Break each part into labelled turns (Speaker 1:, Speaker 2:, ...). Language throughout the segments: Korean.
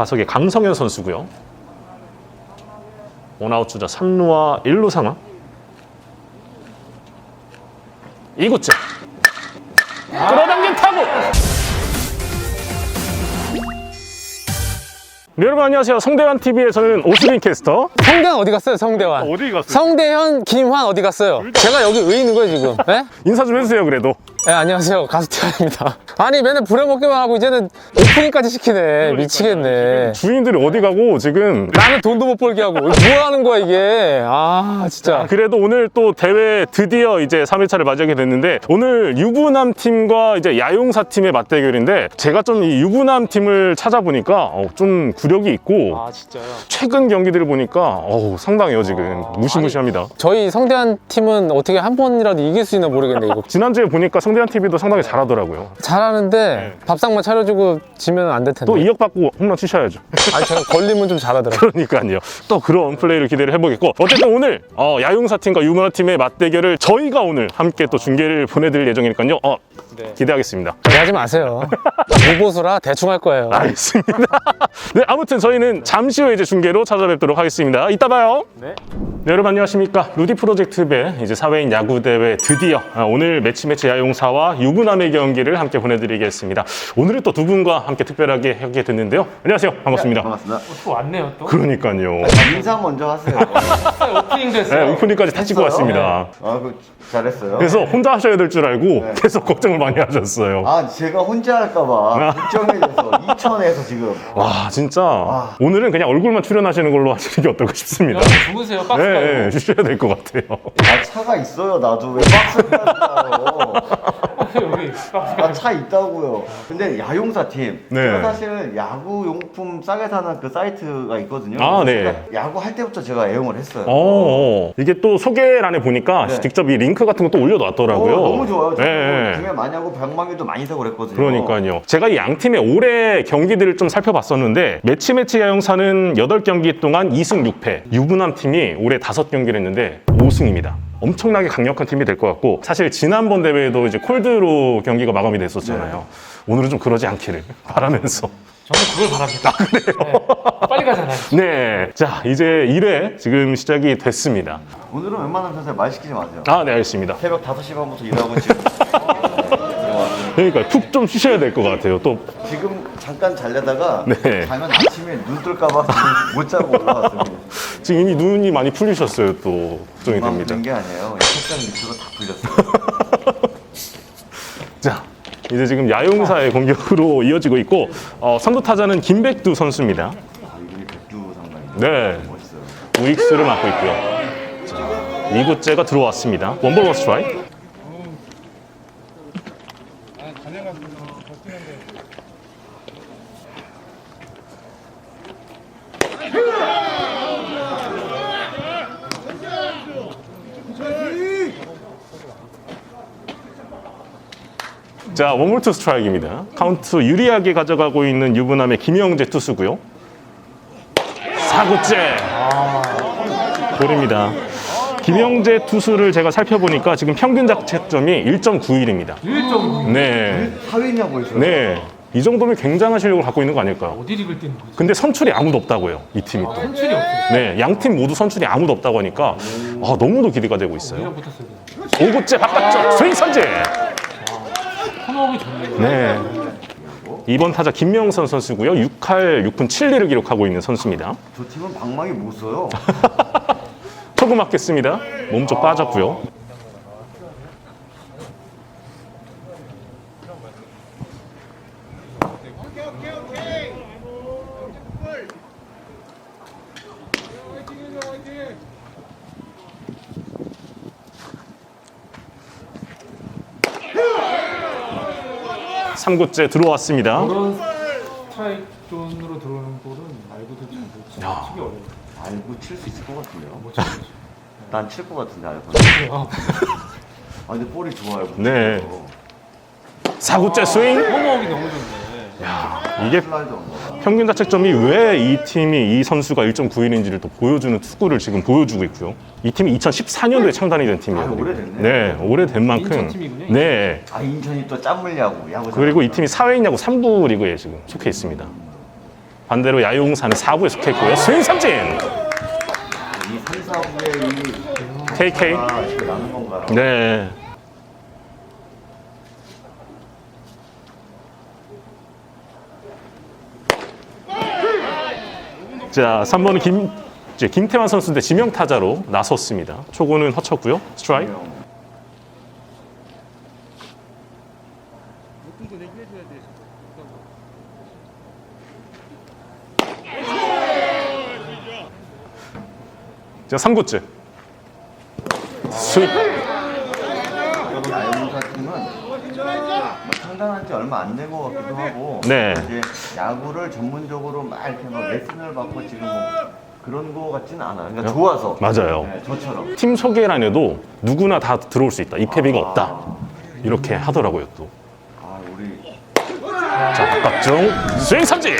Speaker 1: 타석의 강성현 선수고요. 원아웃 주자 3루와 1루 상황. 이곳째 끌어당긴 타구. 네, 여러분 안녕하세요. 성대환 TV에서는 오수빈 캐스터.
Speaker 2: 성대환 어디 갔어요, 성대환?
Speaker 1: 어디 갔어요?
Speaker 2: 성대현, 김환 어디 갔어요? 제가 여기 왜 있는 거예요, 지금? 네?
Speaker 1: 인사 좀 해주세요. 그래도.
Speaker 2: 네, 안녕하세요. 가수 티아입니다. 아니, 맨날 부려먹기만 하고 이제는 오프닝까지 시키네. 미치겠네.
Speaker 1: 주인들이 어디 가고 지금
Speaker 2: 나는 돈도 못 벌게 하고. 뭐 하는 거야, 이게. 아, 진짜.
Speaker 1: 그래도 오늘 또 대회 드디어 이제 3일차를 맞이하게 됐는데 오늘 유부남 팀과 이제 야용사 팀의 맞대결인데 제가 좀 이 유부남 팀을 찾아보니까 어, 좀 구력이 있고
Speaker 2: 아, 진짜요?
Speaker 1: 최근 경기들을 보니까 어우, 상당해요 지금 무시무시합니다.
Speaker 2: 저희 성대한 팀은 어떻게 한 번이라도 이길 수 있나 모르겠네, 이거.
Speaker 1: 지난주에 보니까 성 대한 TV도 상당히 잘하더라고요.
Speaker 2: 잘하는데 밥상만 차려주고 지면 안 될 텐데.
Speaker 1: 또 2억 받고 홈런 치셔야죠.
Speaker 2: 아니, 제가 걸리면 좀 잘하더라고요.
Speaker 1: 그러니까요. 또 그런 플레이를 기대를 해보겠고 어쨌든 오늘 어, 야용사 팀과 유부남 팀의 맞대결을 저희가 오늘 함께 또 중계를 보내드릴 예정이니까요. 어, 기대하겠습니다.
Speaker 2: 기대하지 마세요. 무보수라 대충 할 거예요.
Speaker 1: 알겠습니다. 네, 아무튼 저희는 잠시 후에 이제 중계로 찾아뵙도록 하겠습니다. 이따 봐요.
Speaker 2: 네.
Speaker 1: 네, 여러분 안녕하십니까. 루디 프로젝트배 이제 사회인 야구 대회 드디어 아, 오늘 매치 매치 야용사와 유부남의 경기를 함께 보내드리겠습니다. 오늘은 또 두 분과 함께 특별하게 하게 됐는데요. 안녕하세요. 반갑습니다.
Speaker 3: 반갑습니다.
Speaker 2: 또 왔네요, 또.
Speaker 1: 그러니까요.
Speaker 3: 인사 먼저 하세요.
Speaker 2: 오프닝
Speaker 1: 네, 오프닝까지 다 찍고 왔습니다.
Speaker 3: 아, 그 잘했어요.
Speaker 1: 그래서 혼자 하셔야 될 줄 알고 계속 걱정을 많이 하셨어요.
Speaker 3: 아, 제가 혼자 할까봐 걱정이 돼서 이천에서 지금.
Speaker 1: 와, 진짜 오늘은 그냥 얼굴만 출연하시는 걸로 하시는 게 어떨까 싶습니다.
Speaker 2: 죽으세요,
Speaker 1: 네, 네, 주셔야 될 것 같아요.
Speaker 3: 아, 차가 있어요. 나도 왜 박스를 할까요?
Speaker 2: 여기
Speaker 3: 아, 차 있다고요. 근데 야용사 팀.
Speaker 1: 네.
Speaker 3: 제가 사실 야구 용품 싸게 사는 그 사이트가 있거든요.
Speaker 1: 아, 네.
Speaker 3: 제가 야구 할 때부터 제가 애용을 했어요.
Speaker 1: 어, 이게 또 소개란에 보니까
Speaker 3: 네.
Speaker 1: 직접 이 링크 같은 것도 올려놨더라고요.
Speaker 3: 어, 너무 좋아요. 저도
Speaker 1: 네.
Speaker 3: 구매 많이 하고 병망이도 많이 사고 그랬거든요.
Speaker 1: 그러니까요. 제가 이 양 팀의 올해 경기들을 좀 살펴봤었는데 매치 매치 야영사는 8경기 동안 2승 6패. 유부남 팀이 올해 5경기를 했는데 5승입니다. 엄청나게 강력한 팀이 될 것 같고 사실 지난번 대회에도 이제 콜드로 경기가 마감이 됐었잖아요. 오늘은 좀 그러지 않기를 바라면서
Speaker 2: 저는 그걸 바랍니다. 그래요? 빨리 가잖아요.
Speaker 1: 네. 자, 이제 1회 지금 시작이 됐습니다.
Speaker 3: 오늘은 웬만하면 사실 말 시키지 마세요.
Speaker 1: 아, 네, 알겠습니다.
Speaker 3: 새벽 5시 반부터 일하고 지금.
Speaker 1: 그러니까 푹 좀 쉬셔야 될 것 같아요. 또
Speaker 3: 지금 잠깐 자려다가
Speaker 1: 네.
Speaker 3: 자면 아침에 눈 뜰까봐 못 자고 올라왔습니다.
Speaker 1: 지금 이미 눈이 많이 풀리셨어요. 또 걱정이 됩니다.
Speaker 3: 뜬게 아니에요. 이 책상 밑으로 다 풀렸어요.
Speaker 1: 자, 이제 지금 야용사의 공격으로 이어지고 있고 어, 선두 타자는 김백두 선수입니다.
Speaker 3: 아, 이분이 백두 상당히
Speaker 1: 네,
Speaker 3: 멋있어요.
Speaker 1: 우익수를 맡고 있고요. 자, 이구째가 들어왔습니다. 원볼 원 스트라이 자, 원볼 투 스트라이크입니다. 카운트 유리하게 가져가고 있는 유부남의 김영재 투수고요. 사구째. 볼입니다. 김영재 투수를 제가 살펴보니까 지금 평균 자책점이 1.91입니다.
Speaker 2: 1.9
Speaker 1: 네.
Speaker 3: 사회냐고 있어요.
Speaker 1: 네. 이 정도면 굉장한 실력을 갖고 있는 거 아닐까요?
Speaker 2: 어디 리그를 뛰는 거지?
Speaker 1: 근데 선출이 아무도 없다고요. 이 팀이 또.
Speaker 2: 선출이 없어요.
Speaker 1: 네. 양 팀 모두 선출이 아무도 없다고 하니까 아, 너무도 기대가 되고 있어요.
Speaker 2: 이랑 붙었어야 돼.
Speaker 1: 5구째 바깥쪽 스윙 선제.
Speaker 2: 좋네요.
Speaker 1: 네. 이번 타자 김명선 선수고요. 6할 6푼 7리를 기록하고 있는 선수입니다.
Speaker 3: 저 팀은 방망이 못 써요.
Speaker 1: 초구 맞겠습니다. 몸 좀 빠졌고요. 삼구째 들어왔습니다.
Speaker 4: 그런 스트라이크 존으로 들어오는 볼은 말고도 잘 못 치기
Speaker 1: 야.
Speaker 4: 어려워요.
Speaker 3: 알고 칠 수 있을 것 같은데요.
Speaker 4: 못 치죠.
Speaker 3: 난 칠 것 같은데 알고.
Speaker 4: 아,
Speaker 3: 아 근데 볼이 좋아요.
Speaker 1: 네. 사구째 스윙.
Speaker 4: 홈업이 너무 좋네.
Speaker 1: 이 게
Speaker 3: 슬라이드 온 거가.
Speaker 1: 평균 자책점이 왜 이 팀이 이 선수가 1.91인지를 또 보여주는 투구를 지금 보여주고 있고요. 이 팀이 2014년도에 창단이 된 팀이에요.
Speaker 3: 아, 오래됐네.
Speaker 1: 네, 오래된 만큼.
Speaker 4: 인천 팀이군요,
Speaker 1: 네.
Speaker 3: 아 인천이 또 짬물냐고 야구.
Speaker 1: 그리고 이 팀이 사회인 야구 3부 리그에 지금 속해 있습니다. 반대로 야용사는 4부에 속했고요. 스윙 삼진!
Speaker 3: 이 3, 4부의 이
Speaker 1: KK.
Speaker 3: 아, 나는 건가요?
Speaker 1: 네. 자, 3번은 김, 이제 김태환 선수인데 지명 타자로 나섰습니다. 초구는 허쳤고요. 스트라이크. 자, 3구째. 스윗.
Speaker 3: 창단한 지 얼마 안 된 것 같기도 하고
Speaker 1: 네.
Speaker 3: 이제 야구를 전문적으로 막 이렇게 막 레슨을 받고 지금 뭐 그런 거 같지는 않아요. 그러니까 좋아서
Speaker 1: 맞아요.
Speaker 3: 네, 저처럼
Speaker 1: 팀 소개란에도 누구나 다 들어올 수 있다. 입회비가 없다. 이렇게 하더라고요, 또.
Speaker 3: 아 우리
Speaker 1: 자, 박박중 스윙 삼진!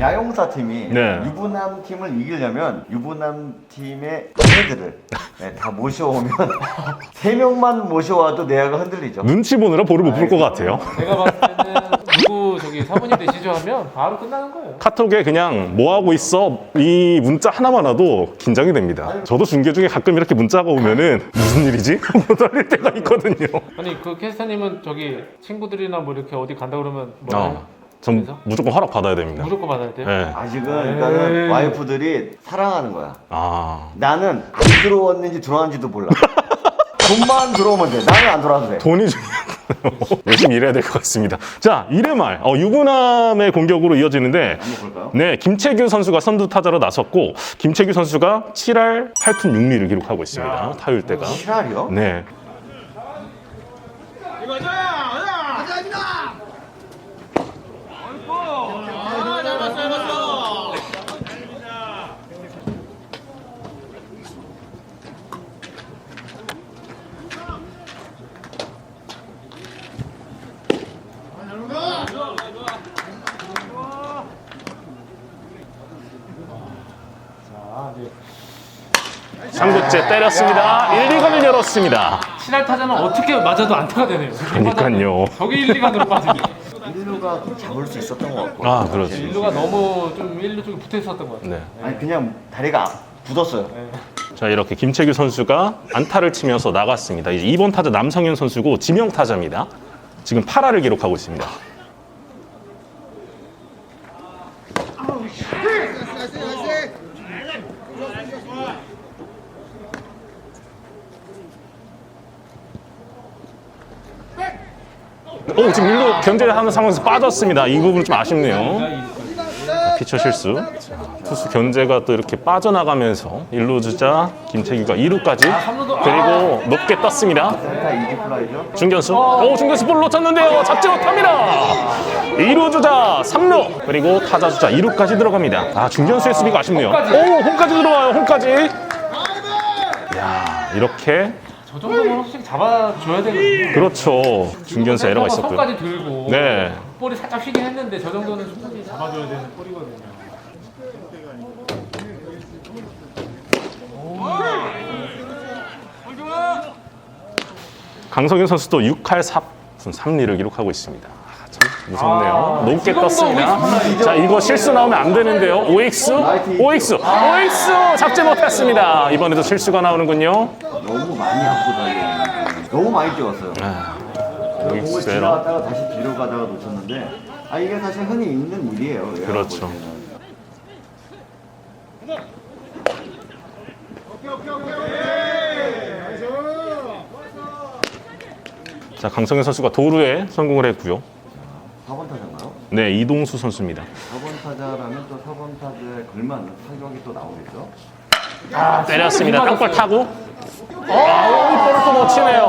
Speaker 3: 야용사 팀이
Speaker 1: 네.
Speaker 3: 유부남 팀을 이기려면 유부남 팀의 애들을 네, 다 모셔오면 세 명만 모셔와도 내야가 흔들리죠.
Speaker 1: 눈치 보느라 볼을 못 볼 것 같아요.
Speaker 4: 제가 봤을 때는 누구 저기 사모님 되시죠 하면 바로 끝나는 거예요.
Speaker 1: 카톡에 그냥 뭐 하고 있어 이 문자 하나만 와도 긴장이 됩니다. 저도 중계 중에 가끔 이렇게 문자가 오면은 무슨 일이지? 하고 떨릴 때가 있거든요.
Speaker 4: 아니 그 캐스터님은 저기 친구들이나 뭐 이렇게 어디 간다 그러면 뭐
Speaker 1: 어, 전
Speaker 4: 그래서?
Speaker 1: 무조건 허락 받아야 됩니다.
Speaker 4: 무조건 받아야 돼요?
Speaker 1: 네.
Speaker 3: 아직은 그러니까는
Speaker 4: 에이.
Speaker 3: 와이프들이 사랑하는 거야.
Speaker 1: 아
Speaker 3: 나는 안 들어왔는지 들어왔는지도 몰라. 돈만 들어오면 돼. 나는 안 들어와도 돼.
Speaker 1: 돈이 중요하고요. 열심히 일해야 될 것 같습니다. 자, 1회 말 어, 유부남의 공격으로 이어지는데
Speaker 3: 한번 볼까요?
Speaker 1: 네, 김채규 선수가 선두 타자로 나섰고 김채규 선수가 7할 8푼 6리를 기록하고 있습니다. 타율대가.
Speaker 3: 시랄이요?
Speaker 1: 네.
Speaker 4: 아, 네.
Speaker 1: 3구째 때렸습니다. 1, 2간을 열었습니다.
Speaker 4: 신할 타자는 어떻게 맞아도 안타가 되네요.
Speaker 1: 그러니까요.
Speaker 4: 저게 1, 2간으로 빠지네.
Speaker 3: 일루가 잡을 수 있었던 것 같고.
Speaker 1: 아, 그렇지.
Speaker 4: 일루가 너무 좀 일루 쪽에 붙어 있었던 것 같아요.
Speaker 1: 네.
Speaker 3: 아니 그냥 다리가 굳었어요.
Speaker 1: 자, 이렇게 김채규 선수가 안타를 치면서 나갔습니다. 이제 2번 타자 남성현 선수고 지명 타자입니다. 지금 8할을 기록하고 있습니다. 오, 지금 일루 견제하는 상황에서 빠졌습니다. 이 부분 좀 아쉽네요. 피처 실수. 자, 투수 견제가 또 이렇게 빠져나가면서 1루 주자 김태규가 2루까지 그리고 높게 떴습니다. 중견수. 오, 중견수 볼 놓쳤는데요. 잡지 못합니다. 2루 주자 3루 그리고 타자 주자 2루까지 들어갑니다. 아, 중견수의 수비가 아쉽네요. 오, 홈까지 들어와요. 홈까지. 야, 이렇게
Speaker 4: 저 정도면 확실히 잡아줘야 되거든요.
Speaker 1: 그렇죠. 중견수 에러가 있었고요.
Speaker 4: 손까지 들고
Speaker 1: 네.
Speaker 4: 볼이 살짝 휘긴 했는데 저 정도는 충분히 잡아줘야 되는 볼이거든요.
Speaker 1: 강성현 선수도 6할 4푼 3리를 기록하고 있습니다. 아, 참 무섭네요. 높게
Speaker 4: 지금도
Speaker 1: 떴습니다. 자, 이거 실수 나오면 안 되는데요. 오익수, 오익수, 오익수 잡지 못했습니다. 이번에도 실수가 나오는군요.
Speaker 3: 너무 많이 달렸는데 너무 많이 뛰었어요. 공을
Speaker 1: 오익수 에러.
Speaker 3: 지나갔다가 다시 뒤로 가다가 놓쳤는데 아 이게 사실 흔히 있는 일이에요. 외야구
Speaker 1: 그렇죠.
Speaker 3: 볼 때는.
Speaker 1: 자, 강성현 선수가 도루에 성공을 했고요.
Speaker 3: 4번 타자인가요?
Speaker 1: 네, 이동수 선수입니다.
Speaker 3: 4번 타자라면 또 4번 타자에 걸맞는 타격이 또 나오겠죠?
Speaker 1: 때렸습니다. 땅볼 타고. 아, 또 놓치네요.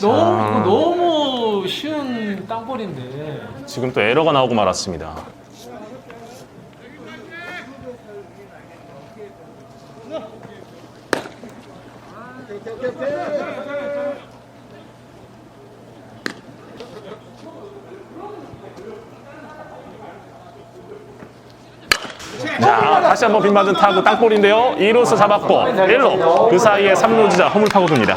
Speaker 4: 너무 너무 쉬운 땅볼인데
Speaker 1: 지금 또 에러가 나오고 말았습니다. 자, 다시 한번 빗맞은 타구 땅볼인데요. 2루수 잡았고 1루 그 사이에 3루 주자 허물 파고듭니다.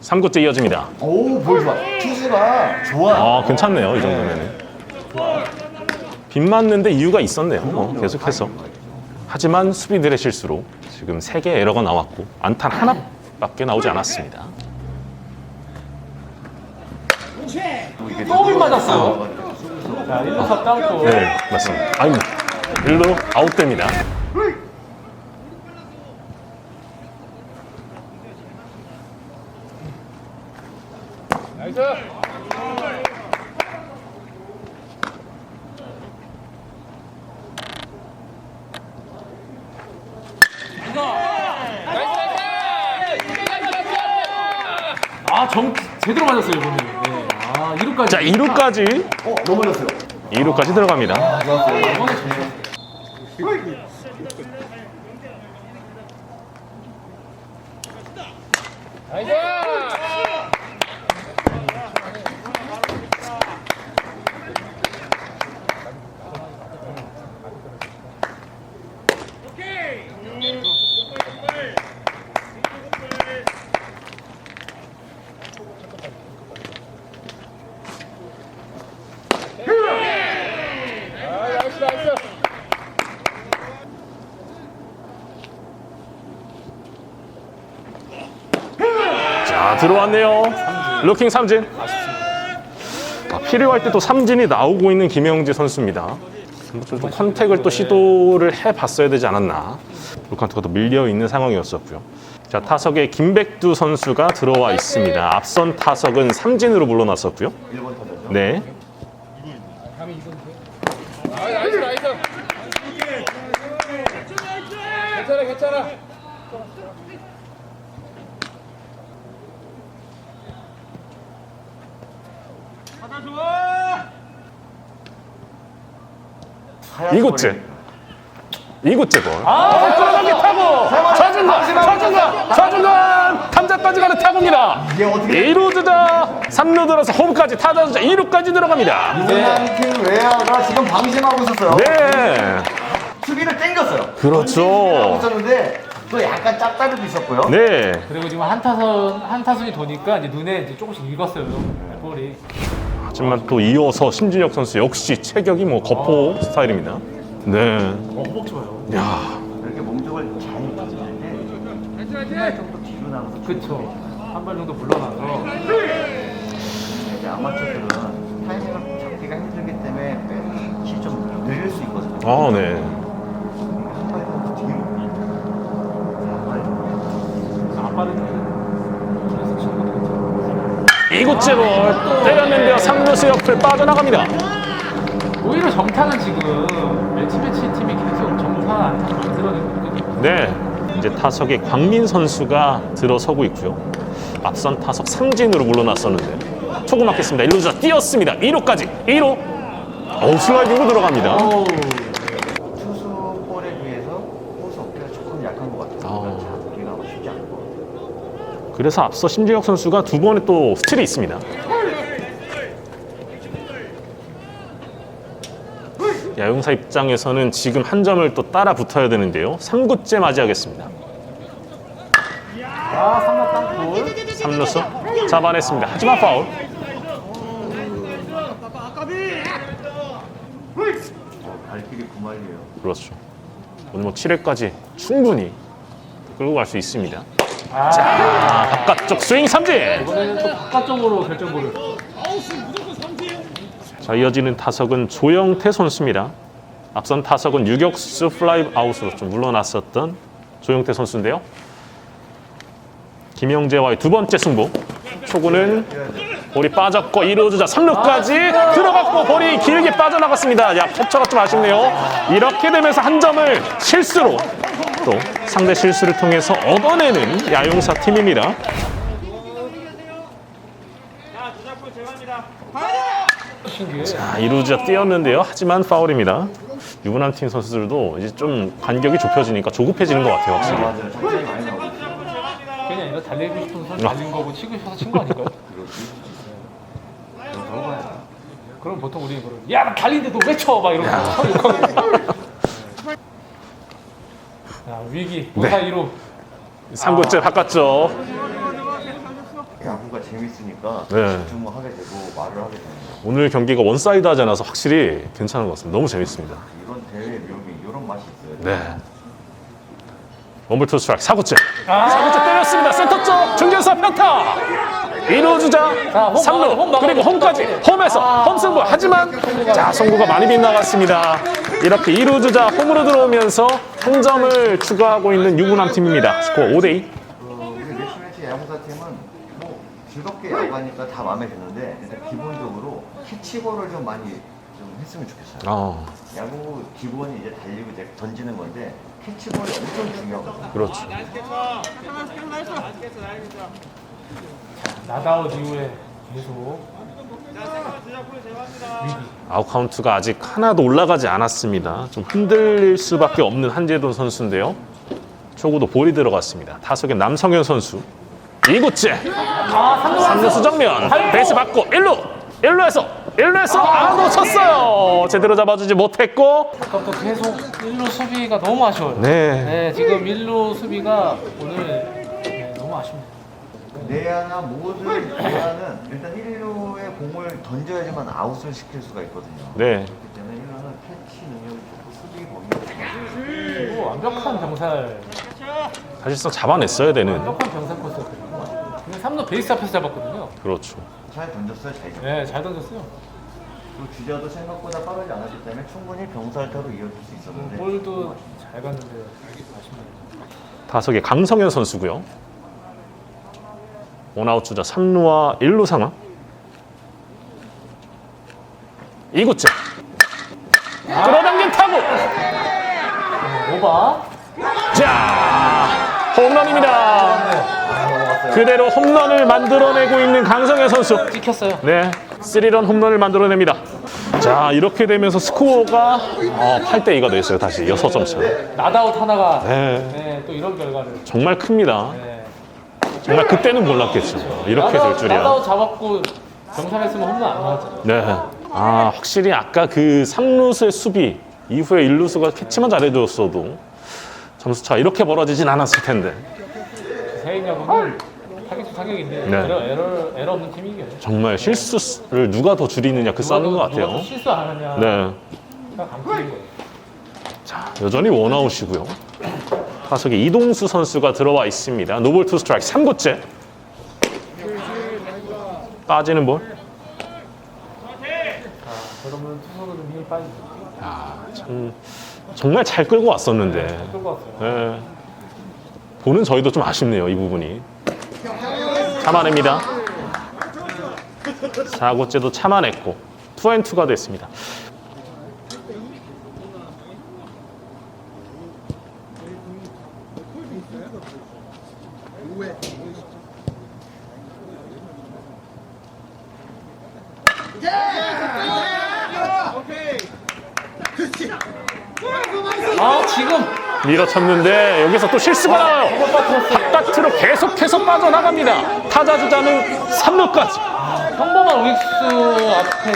Speaker 1: 삼구째 이어집니다.
Speaker 3: 오, 볼 좋아. 투수가 좋아.
Speaker 1: 아, 괜찮네요. 이 정도면은. 빗 맞는데 이유가 있었네요. 어, 계속해서. 하지만 수비들의 실수로 지금 세개 에러가 나왔고 안탄 하나밖에 나오지 않았습니다.
Speaker 2: 또 맞았어요. 자, 1루타 땅고.
Speaker 1: 네, 맞습니다. 아유, 일로 아웃됩니다.
Speaker 2: 아, 정 제대로 맞았어요, 이번에. 네. 아, 2루까지.
Speaker 1: 자, 2루까지,
Speaker 3: 어, 넘어졌어요.
Speaker 1: 2루까지 들어갑니다. 자, 들어왔네요. 루킹 삼진. 아, 필요할 때 또 삼진이 나오고 있는 김영재 선수입니다. 좀 컨택을 또 시도를 해봤어야 되지 않았나. 루칸트가 또 밀려 있는 상황이었었고요. 자, 타석에 김백두 선수가 들어와 있습니다. 앞선 타석은 삼진으로 물러났었고요.
Speaker 3: 1번 타자죠.
Speaker 1: 네.
Speaker 2: 괜찮아, 괜찮아.
Speaker 1: 이곳째. 이곳째 볼. 아, 끌어당기 타고 좌중간, 좌중간, 좌중간 탐자까지 가는 타구입니다. 1루 주자, 3루 들어서 홈까지 타자 주자 2루까지 들어갑니다.
Speaker 3: 유난팀 외야가 지금 방심하고 있었어요.
Speaker 1: 네,
Speaker 3: 수비를 땡겼어요.
Speaker 1: 그렇죠.
Speaker 3: 하고 있었는데 또 약간 짭짤이도 있었고요.
Speaker 1: 네.
Speaker 2: 그리고 지금 한 타선 한 타선이 도니까 이제 눈에 이제 조금씩 익었어요. 볼이.
Speaker 1: 하지만 또 이어서 신진혁 선수 역시 체격이 뭐 거포 스타일입니다. 네.
Speaker 2: 어, 허벅 좋아요.
Speaker 1: 야,
Speaker 3: 이렇게 몸쪽을 잘 던지는데 한발 정도 뒤로 나가서
Speaker 2: 그쵸. 한 발 정도 물러나서.
Speaker 3: 이제 아마추어들은 타이밍을 잡기가 힘들기 때문에 백이 좀 느릴 수 있거든요.
Speaker 1: 아, 네.
Speaker 3: 한발 정도 뒤로. 한발
Speaker 2: 아빠는 그래서 친구도 괜찮아.
Speaker 1: 이곳째 볼 때렸는데요. 3루수 옆을 빠져나갑니다.
Speaker 2: 오히려 정타는 지금 매치 매치 팀이 계속 정타 안타 만들어내고 있거든요.
Speaker 1: 네. 이제 타석에 광민 선수가 들어서고 있고요. 앞선 타석 삼진으로 물러났었는데 초구 맞겠습니다. 1루 주자 뛰었습니다. 2루까지 2루. 어우 슬라이딩으로 들어갑니다.
Speaker 2: 어우,
Speaker 3: 투수 볼에 비해서 호수 어깨가 조금 약한 것 같아요.
Speaker 1: 아.
Speaker 3: 잡기가 쉽지 않은 것 같아요.
Speaker 1: 그래서 앞서 신진혁 선수가 두 번의 또 스틸이 있습니다. 야용사 입장에서는 지금 한 점을 또 따라 붙어야 되는데요. 3구째 맞이하겠습니다.
Speaker 2: 아, 3루 땅볼.
Speaker 1: 3루수 잡아냈습니다. 하지만 파울.
Speaker 3: 발길이 구말이에요.
Speaker 1: 그렇죠. 오늘 뭐 7회까지 충분히 끌고 갈 수 있습니다. 자, 바깥쪽 스윙 삼진.
Speaker 2: 이번에는 또 바깥쪽으로 결정골을.
Speaker 1: 자, 이어지는 타석은 조영태 선수입니다. 앞선 타석은 유격수 플라이 아웃으로 좀 물러났었던 조영태 선수인데요. 김영재와의 두 번째 승부. 초구는 볼이 빠졌고 2루 주자 3루까지 들어갔고 볼이 길게 빠져나갔습니다. 야, 터처가 좀 아쉽네요. 이렇게 되면서 한 점을 실수로 또 상대 실수를 통해서 얻어내는 야용사 팀입니다. 자, 2루 주자 뛰었는데요. 하지만 파울입니다. 유부남 팀 선수들도 이제 좀 간격이 좁혀지니까 조급해지는 것 같아요, 확실히.
Speaker 3: 맞아요. 장점이 많이 나오고 있어요.
Speaker 2: 그냥 이거 달리고 싶은 선수 달린 거고 치고 싶어서 친 거 아닐까요?
Speaker 4: 그럼 보통 우리는 그런 야나 달리는데 너 왜 쳐? 막 이러고 욕하고. 자 위기
Speaker 1: 네.
Speaker 4: 5사2로
Speaker 1: 3구째 바꿨죠.
Speaker 3: 야구가 재밌으니까
Speaker 1: 네.
Speaker 3: 집중을 하게 되고 말을 하게 됩니다.
Speaker 1: 오늘 경기가 원사이드 하지 않아서 확실히 괜찮은 것 같습니다. 너무 재밌습니다.
Speaker 3: 이런 대회의 묘미 이런 맛이 있어요.
Speaker 1: 네. 원블 투 스트라이크 4구째. 4구째 때렸습니다. 센터 쪽 중견수 편타. 1루 주자
Speaker 4: 자, 홈 막아야 돼, 홈
Speaker 1: 3루
Speaker 4: 막아야
Speaker 1: 그리고
Speaker 4: 돼,
Speaker 1: 홈까지
Speaker 4: 홈까지. 아.
Speaker 1: 홈에서 홈승부 하지만 자 송구가 많이 빗나갔습니다. 이렇게 2루 주자 홈으로 들어오면서 한 점을 추가하고 있는 유부남 팀입니다. 스코어 5대2.
Speaker 3: 그 우리 매치매치 야구사 팀은 뭐 즐겁게 야구하니까 다 마음에 드는데 일단 기본적으로 캐치볼을 좀 많이 좀 했으면 좋겠어요.
Speaker 1: 어,
Speaker 3: 야구 기본이 이제 달리고 이제 던지는 건데 캐치볼이 엄청 중요하거든요.
Speaker 1: 그렇죠.
Speaker 4: 나다웃 이후에 계속
Speaker 1: 아웃 카운트가 아직 하나도 올라가지 않았습니다. 좀 흔들릴 수밖에 없는 한재돈 선수인데요. 초구도 볼이 들어갔습니다. 타석의 남성현 선수. 2구째. 3루수 정면. 베이스 받고 1루. 1루에서 1루에서 아 놓쳤어요. 제대로 잡아주지 못했고.
Speaker 4: 아까부터 계속 1루 수비가 너무 아쉬워요.
Speaker 1: 네.
Speaker 4: 네, 지금 1루 수비가 오늘 네, 너무 아쉽네요.
Speaker 3: 내야나 모든 내야는 일단 1루에 공을 던져야지만 아웃을 시킬 수가 있거든요.
Speaker 1: 네.
Speaker 3: 그렇기 때문에 1루는 캐치 능력이 좋고 수비 범위가 좋고
Speaker 4: 그리고 완벽한 병살,
Speaker 1: 사실상 잡아냈어야 되는.
Speaker 4: 완벽한 병살 코스였거든요. 근데 3루 베이스 앞에서 잡았거든요.
Speaker 1: 그렇죠.
Speaker 3: 잘 던졌어요, 잘 던졌어요.
Speaker 4: 네, 잘 던졌어요.
Speaker 3: 그리고 주자도 생각보다 빠르지 않았기 때문에 충분히 병살타로 이어질 수 있었는데
Speaker 4: 볼도 잘 갔는데 아쉽네요.
Speaker 1: 타석의 강성현 선수고요. 원아웃 주자 3루와 1루 상황. 2구째. 끌어당긴 타구.
Speaker 4: 오바.
Speaker 1: 자, 홈런입니다. 그대로 홈런을 만들어내고 있는 강성현 선수.
Speaker 4: 찍혔어요.
Speaker 1: 네, 3런 홈런을 만들어냅니다. 자, 이렇게 되면서 스코어가 어, 8대 2가 됐어요. 다시 6점 차.
Speaker 4: 나다웃 하나가
Speaker 1: 네,
Speaker 4: 네, 또 이런 결과를.
Speaker 1: 정말 큽니다.
Speaker 4: 네.
Speaker 1: 정말 그때는 몰랐겠죠. 이렇게 될 줄이야.
Speaker 4: 나다웃 잡았고 병살했으면 홈런 안 나왔잖아요.
Speaker 1: 네. 아, 확실히 아까 그 3루수의 수비 이후에 1루수가 캐치만 잘해줬어도 점수차 이렇게 벌어지진 않았을 텐데.
Speaker 4: 세인야구는 타격수 타격인데
Speaker 1: 네.
Speaker 4: 에러, 에러, 에러 없는 팀이 이겨요.
Speaker 1: 정말 실수를 누가 더 줄이느냐 그 싸움인 것
Speaker 4: 누가 더
Speaker 1: 같아요.
Speaker 4: 실수 안 하냐.
Speaker 1: 네.
Speaker 4: 거예요.
Speaker 1: 자, 여전히 원아웃이고요. 타석에 이동수 선수가 들어와 있습니다. 노볼 투 스트라이크 3구째. 빠지는 볼. 아, 참 정말 잘 끌고 왔었는데.
Speaker 4: 끌고 왔어요.
Speaker 1: 예. 보는 저희도 좀 아쉽네요, 이 부분이. 참아냅니다. 4구째도 참아냈고, 투앤투가 됐습니다.
Speaker 4: 아 지금
Speaker 1: 밀어쳤는데 여기서 또 실수가 나와요. 바깥으로 계속해서 빠져나갑니다. 타자 주자는 3루까지.
Speaker 4: 평범한 우익수 앞에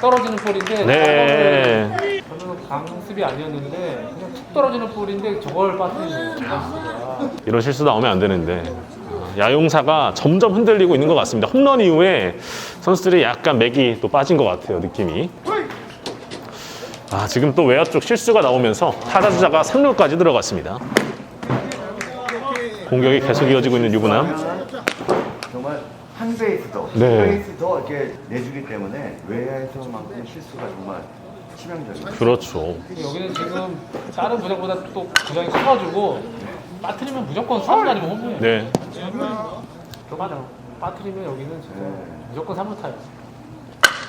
Speaker 4: 떨어지는 볼인데
Speaker 1: 네.
Speaker 4: 저는 강습이 아니었는데 그냥 툭 떨어지는 볼인데 저걸 빠뜨리네요. 강습이가.
Speaker 1: 이런 실수 나오면 안 되는데 어, 야용사가 점점 흔들리고 있는 것 같습니다. 홈런 이후에 선수들이 약간 맥이 또 빠진 것 같아요 느낌이. 아 지금 또 외야 쪽 실수가 나오면서 타자 주자가 3루까지 들어갔습니다. 공격이 계속 이어지고 있는 유부남.
Speaker 3: 정말 한 베이스 더, 두
Speaker 1: 네.
Speaker 3: 베이스 더 이렇게 내주기 때문에 외야에서만큼 실수가 정말 치명적이에요.
Speaker 1: 그렇죠.
Speaker 4: 여기는 지금 다른 구장보다 또 구장이 커가지고 빠뜨리면 무조건 3루 아니면 홈이에요.
Speaker 1: 네.
Speaker 4: 맞아. 빠뜨리면 여기는 진짜 무조건 3루 타요.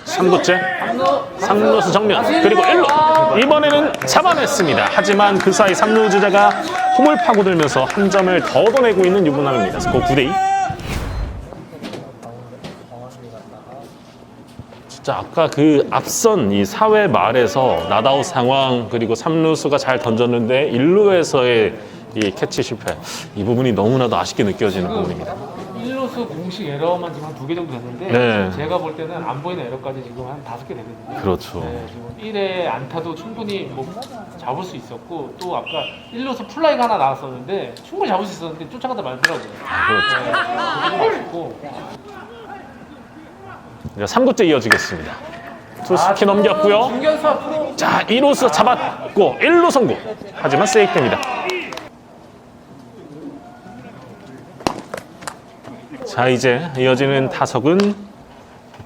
Speaker 1: 3구째.
Speaker 4: 3루
Speaker 1: 3루수 정면 그리고 1루 이번에는 잡아냈습니다. 하지만 그 사이 3루 주자가 홈을 파고들면서 한 점을 더 얻어내고 있는 유부남입니다. 스코어 9대2. 진짜 아까 그 앞선 이 사회 말에서 나다웃 상황 그리고 3루수가 잘 던졌는데 1루에서의 이 캐치 실패 이 부분이 너무나도 아쉽게 느껴지는 부분입니다.
Speaker 4: 1루 유격수 공식 에러만 지금 한 두 개 정도 됐는데
Speaker 1: 네.
Speaker 4: 제가 볼 때는 안 보이는 에러까지 지금 한 다섯 개 되거든요.
Speaker 1: 그렇죠.
Speaker 4: 네, 지금 1회 안타도 충분히 뭐 잡을 수 있었고 또 아까 1루수 플라이가 하나 나왔었는데 충분히 잡을 수 있었는데 쫓아가다 말더라고요.
Speaker 1: 그렇죠.
Speaker 4: 네, 그것도 아쉽고
Speaker 1: 이제 3구째 이어지겠습니다. 투스키 넘겼고요.
Speaker 4: 중견수 앞으로
Speaker 1: 자, 2루수 잡았고 1루 성공. 하지만 세이프입니다. 자, 이제 이어지는 타석은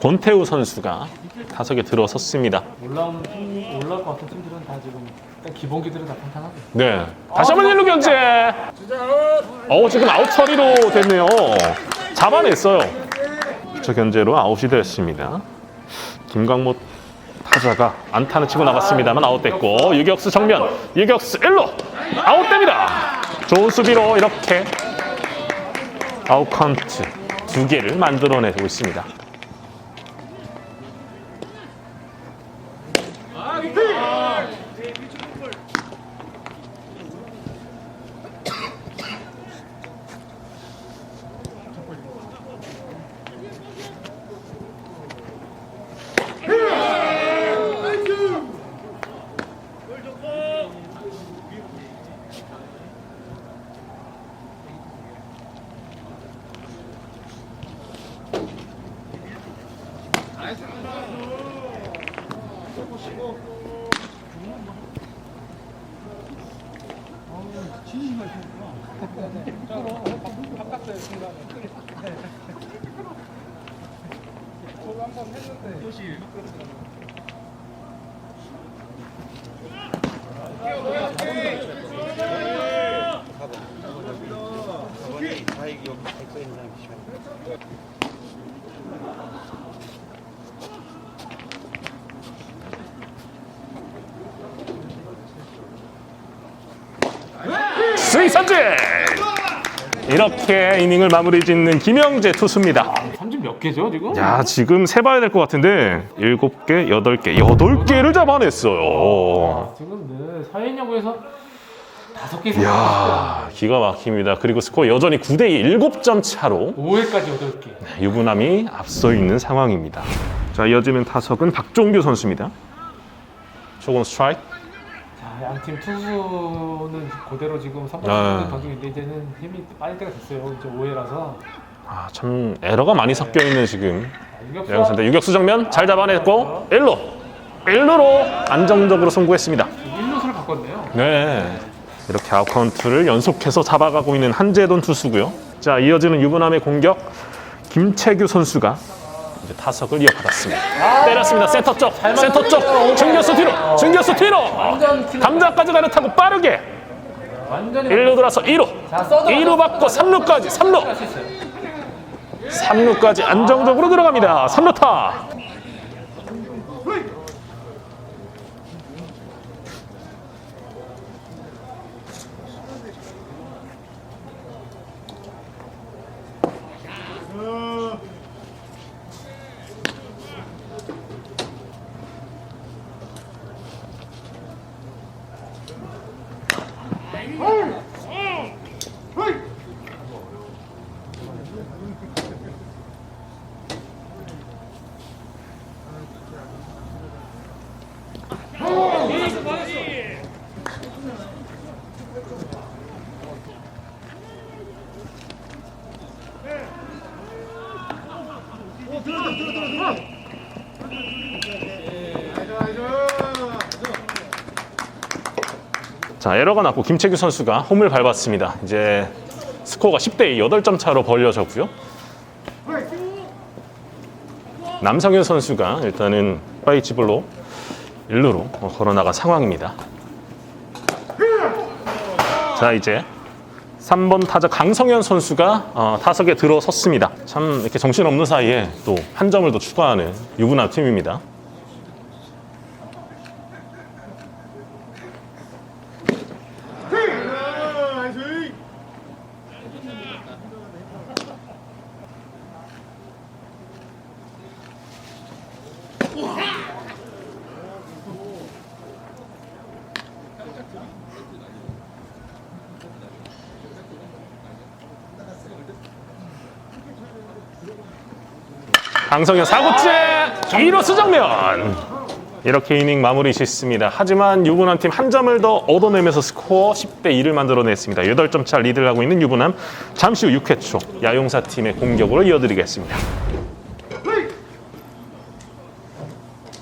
Speaker 1: 권태우 선수가 타석에 들어섰습니다.
Speaker 4: 올라오는 팀, 올라올 것 같은 팀들은 다 지금 일단 기본기들은 다 탄탄하고
Speaker 1: 네. 다시 한번 1루 견제. 어, 지금 아웃 처리로 됐네요. 잡아냈어요. 저 견제로 아웃이 됐습니다. 김광모 타자가 안타는 치고 나갔습니다만 아웃됐고 유격수 정면 유격수 1루 아웃됩니다. 좋은 수비로 이렇게 아웃 카운트 두 개를 만들어내고 있습니다. 스윙 삼진! 이렇게 이닝을 마무리 짓는 김영재 투수입니다.
Speaker 4: 삼진 몇 개죠 지금?
Speaker 1: 야, 지금 세봐야 될 것 같은데 일곱 개, 여덟 개, 여덟 개를 잡아냈어요.
Speaker 4: 지금 네, 사회인야구에서 다섯 개 이상
Speaker 1: 야, 기가 막힙니다. 그리고 스코어 여전히 9대 2, 7점 차로
Speaker 4: 5회까지 여덟 개.
Speaker 1: 유부남이 앞서 있는 상황입니다. 자, 이어지는 타석은 박종규 선수입니다. 초공 스트라이크.
Speaker 4: 자, 양팀 투수는 그대로 지금
Speaker 1: 아.
Speaker 4: 3번 던지고 있는데 이제는 힘이 빠질 때가 됐어요. 이제 5회라서.
Speaker 1: 아, 참 에러가 많이 섞여 있는 지금
Speaker 4: 유격수
Speaker 1: 야구선데 유격수 정면 잘 잡아냈고 1루 1루로 안정적으로 승부했습니다.
Speaker 4: 1루수를 바꿨네요.
Speaker 1: 네. 이렇게 아웃 카운트를 연속해서 잡아가고 있는 한재돈 투수고요. 자, 이어지는 유부남의 공격 김채규 선수가 타석을 이어받았습니다. 때렸습니다. 센터 쪽, 센터 쪽, 중교수 뒤로, 중교수 뒤로. 감자까지 가르타고 빠르게
Speaker 4: 완전히
Speaker 1: 1루 돌아서 2루,
Speaker 4: 자, 써도
Speaker 1: 2루 받고 3루까지, 3루,
Speaker 4: 할수 있어요.
Speaker 1: 3루까지 안정적으로 들어갑니다. 3루타. 자, 에러가 났고 김채규 선수가 홈을 밟았습니다. 이제 스코어가 10대 2, 8점 차로 벌려졌고요. 남성현 선수가 일단은 파이치블로 1루로 걸어 나간 상황입니다. 자, 이제 3번 타자 강성현 선수가 어, 타석에 들어섰습니다. 참 이렇게 정신없는 사이에 또 한 점을 더 추가하는 유부남 팀입니다. 강성현 사구째 1루수 정면 이렇게 이닝 마무리 짓습니다. 하지만 유부남 팀 한 점을 더 얻어내면서 스코어 10대 2를 만들어냈습니다. 8점 차 리드를 하고 있는 유부남 잠시 후 6회 초 야용사 팀의 공격으로 이어드리겠습니다.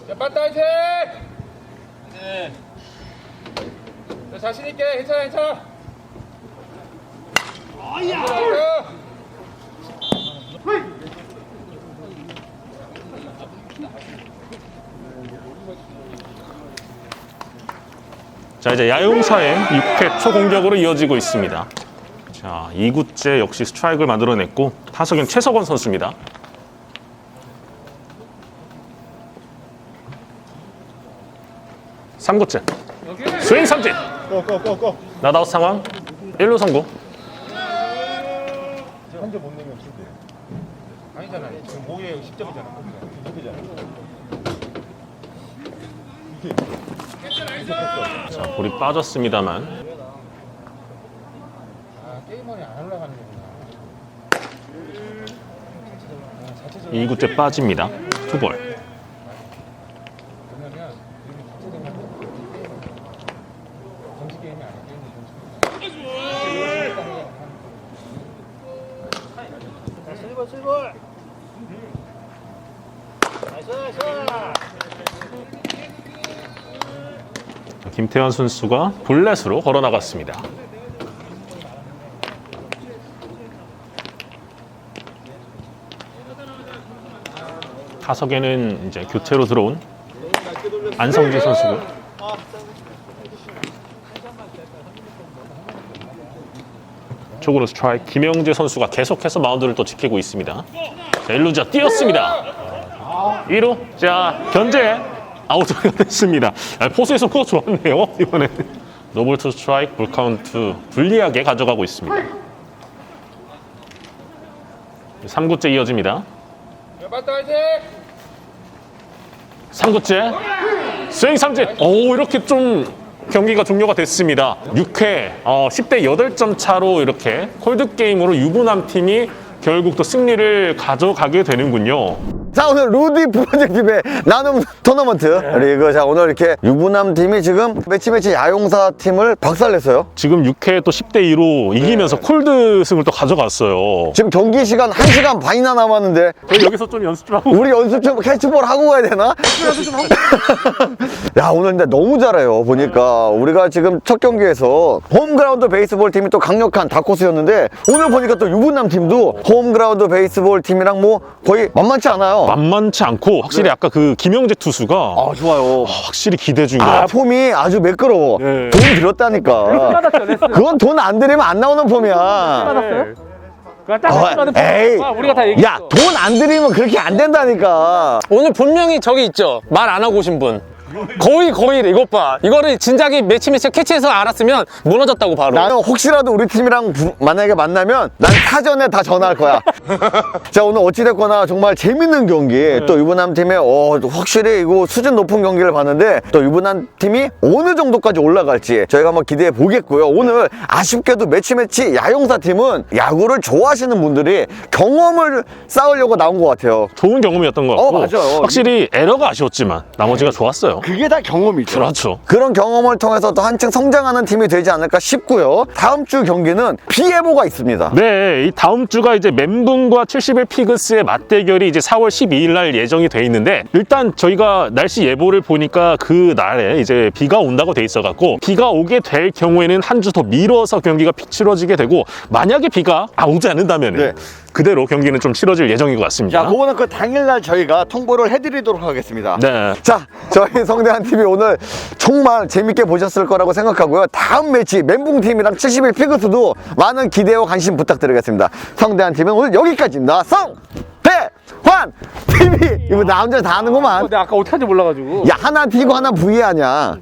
Speaker 2: 자, 빠따 화이팅! 네. 자, 자신 있게, 괜찮아, 괜찮아. 아야!
Speaker 1: 자 이제 야용사의 6회 초 공격으로 이어지고 있습니다. 자 2구째 역시 스트라이크를 만들어냈고 타석엔 최석원 선수입니다. 삼구째 스윙 삼진 나다웃 상황 1루 성공
Speaker 2: 아니잖아. 지금 목에 10점이잖아.
Speaker 1: 자 볼이 빠졌습니다만
Speaker 2: 아, 게임원이 안 올라가는 거구나.
Speaker 1: 2구째 빠집니다. 투볼 김태환 선수가 볼넷으로 걸어 나갔습니다. 타석에는 이제 교체로 들어온 안성재 선수고 쪽으로 스트라이크 김영재 선수가 계속해서 마운드를 또 지키고 있습니다. 자, 1루자 뛰었습니다. 1루 자 견제 아웃가 됐습니다. 아, 포수에서 그거 좋았네요 이번에 노볼 투 스트라이크 볼 카운트 불리하게 가져가고 있습니다. 3구째 이어집니다.
Speaker 2: 자, 빠따 화이팅!
Speaker 1: 3구째 스윙 삼진 오 이렇게 좀 경기가 종료가 됐습니다 6회 어, 10대 8점 차로 이렇게 콜드 게임으로 유부남 팀이 결국 또 승리를 가져가게 되는군요
Speaker 3: 자 오늘 루디 프로젝트의 나눔 토너먼트. 리그 자 오늘 이렇게 유부남 팀이 지금 매치 매치 야용사 팀을 박살냈어요.
Speaker 1: 지금 6회 또 10대 2로 이기면서 콜드 승을 또 가져갔어요.
Speaker 3: 지금 경기 시간 1시간 반이나 남았는데
Speaker 1: 저희 여기서 좀 연습 좀 하고
Speaker 3: 우리 연습 좀 캐치볼 하고 가야 되나? 야 오늘 근데 너무 잘해요 보니까. 우리가 지금 첫 경기에서 홈그라운드 베이스볼 팀이 또 강력한 다코스였는데 오늘 보니까 또 유부남 팀도 홈그라운드 베이스볼 팀이랑 뭐 거의 만만치 않아요
Speaker 1: 만만치 않고 확실히 아까 그 김영재 투수가
Speaker 3: 아 좋아요
Speaker 1: 확실히 기대 중인 것
Speaker 3: 아
Speaker 1: 같아요
Speaker 3: 폼이 아주 매끄러워
Speaker 1: 네.
Speaker 3: 돈 들었다니까 그건 돈 안 들이면 안 나오는 폼이야
Speaker 4: 받았어요? 그냥 딱
Speaker 3: 어,
Speaker 4: 받은
Speaker 3: 에이
Speaker 4: 아, 우리가 다 얘기했어.
Speaker 3: 야 돈 안 들이면 그렇게 안 된다니까
Speaker 2: 오늘 분명히 저기 있죠. 말 안 하고 오신 분. 거의 거의 이것 봐. 이거를 진작에 매치 매치 캐치해서 알았으면 무너졌다고 바로.
Speaker 3: 나는 혹시라도 우리 팀이랑 부- 만약에 만나면 난 사전에 다 전화할 거야. 자 오늘 어찌됐거나 정말 재밌는 경기 또 유부남 팀의 어, 확실히 이거 수준 높은 경기를 봤는데 또 유부남 팀이 어느 정도까지 올라갈지 저희가 한번 기대해 보겠고요. 오늘 아쉽게도 매치 매치 야용사 팀은 야구를 좋아하시는 분들이 경험을 쌓으려고 나온 것 같아요.
Speaker 1: 좋은 경험이었던 것 같고
Speaker 3: 어, 맞아요.
Speaker 1: 확실히 에러가 아쉬웠지만 나머지가 좋았어요
Speaker 3: 그게 다 경험이죠.
Speaker 1: 그렇죠
Speaker 3: 그런 경험을 통해서 또 한층 성장하는 팀이 되지 않을까 싶고요. 다음 주 경기는 비예보가 있습니다.
Speaker 1: 네, 이 다음 주가 이제 멘붕과 71 피그스의 맞대결이 이제 4월 12일 날 예정이 돼 있는데 일단 저희가 날씨 예보를 보니까 그 날에 이제 비가 온다고 돼 있어 갖고 비가 오게 될 경우에는 한 주 더 미뤄서 경기가 치러지게 되고 만약에 비가 아, 오지 않는다면
Speaker 3: 네.
Speaker 1: 그대로 경기는 좀 치러질 예정인 것 같습니다.
Speaker 3: 자, 그거는 그 당일날 저희가 통보를 해드리도록 하겠습니다.
Speaker 1: 네.
Speaker 3: 자, 저희 성대한 TV 오늘 정말 재밌게 보셨을 거라고 생각하고요. 다음 매치 멘붕 팀이랑 71 피그스도 많은 기대와 관심 부탁드리겠습니다. 성대한 팀은 오늘 여기까지입니다. 성대환 TV 이거 나 혼자 다 하는구만.
Speaker 4: 내가 아까 어떻게 하는지 몰라가지고.
Speaker 3: 야 하나 D고 하나 V 아냐.